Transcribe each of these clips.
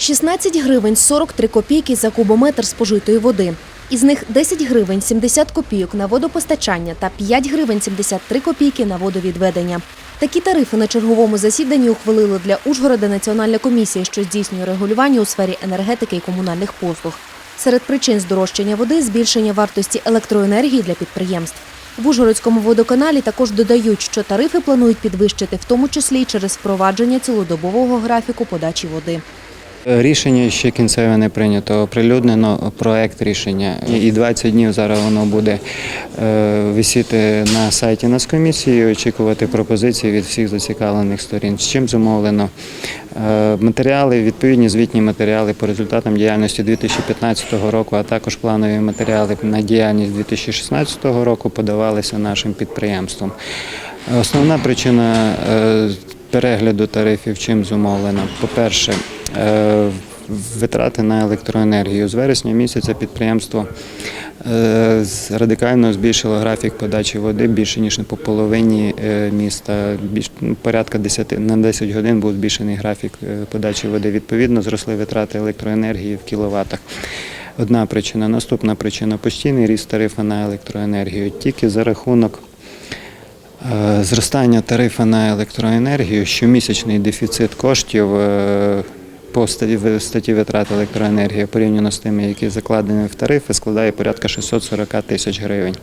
16 гривень 43 копійки за кубометр спожитої води. Із них 10 гривень 70 копійок на водопостачання та 5 гривень 73 копійки на водовідведення. Такі тарифи на черговому засіданні ухвалили для Ужгорода Національна комісія, що здійснює регулювання у сфері енергетики і комунальних послуг. Серед причин здорожчання води збільшення вартості електроенергії для підприємств. В Ужгородському водоканалі також додають, що тарифи планують підвищити, в тому числі й через впровадження цілодобового графіку подачі води. Рішення ще кінцеве не прийнято. Оприлюднено проект рішення. І 20 днів зараз воно буде е, висіти на сайті Нацкомісії, і очікувати пропозиції від всіх зацікавлених сторін. З чим зумовлено Е, матеріали, відповідні звітні матеріали по результатам діяльності 2015 року, а також планові матеріали на діяльність 2016 року подавалися нашим підприємством. Основна причина е, перегляду тарифів чим зумовлена? По-перше, е, витрати на електроенергію. З вересня місяця підприємство е, радикально збільшило графік подачі води більше ніж по половині е, міста. Більш ну, порядка 10, на 10 годин був збільшений графік е, подачі води. Відповідно, зросли витрати електроенергії в кіловатах. Одна причина. Наступна причина постійний ріст тарифу на електроенергію. Тільки за рахунок Е, Зростання тарифу на електроенергію, щомісячний дефіцит коштів е, по статті, витрат електроенергії порівняно з тими, які закладені в тарифи, складає порядка 640 тисяч гривень.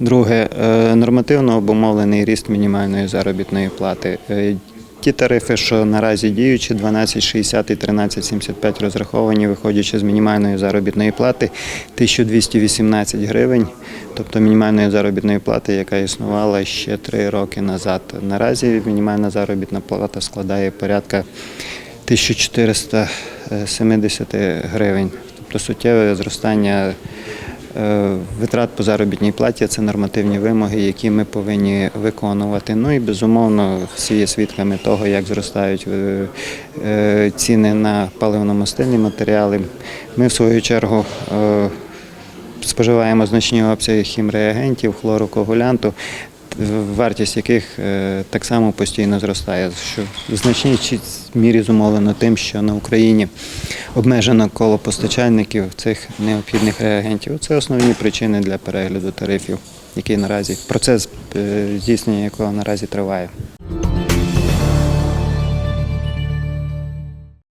Друге, е, нормативно обумовлений ріст мінімальної заробітної плати. Е, Ті тарифи, що наразі діючі, 12,60 і 13,75 розраховані, виходячи з мінімальної заробітної плати 1218 гривень, тобто мінімальної заробітної плати, яка існувала ще три роки назад. Наразі мінімальна заробітна плата складає порядка 1470 гривень, тобто суттєве зростання. Е, Витрат по заробітній платі це нормативні вимоги, які ми повинні виконувати. Ну і безумовно всі є свідками того, як зростають е, е, ціни на паливно-мастильні матеріали. Ми в свою чергу е, споживаємо значні обсяги хімреагентів, хлорокоагулянту, вартість яких е, так само постійно зростає, що в значній мірі зумовлено тим, що на Україні обмежено коло постачальників цих необхідних реагентів. Це основні причини для перегляду тарифів, який наразі процес е, здійснення якого наразі триває.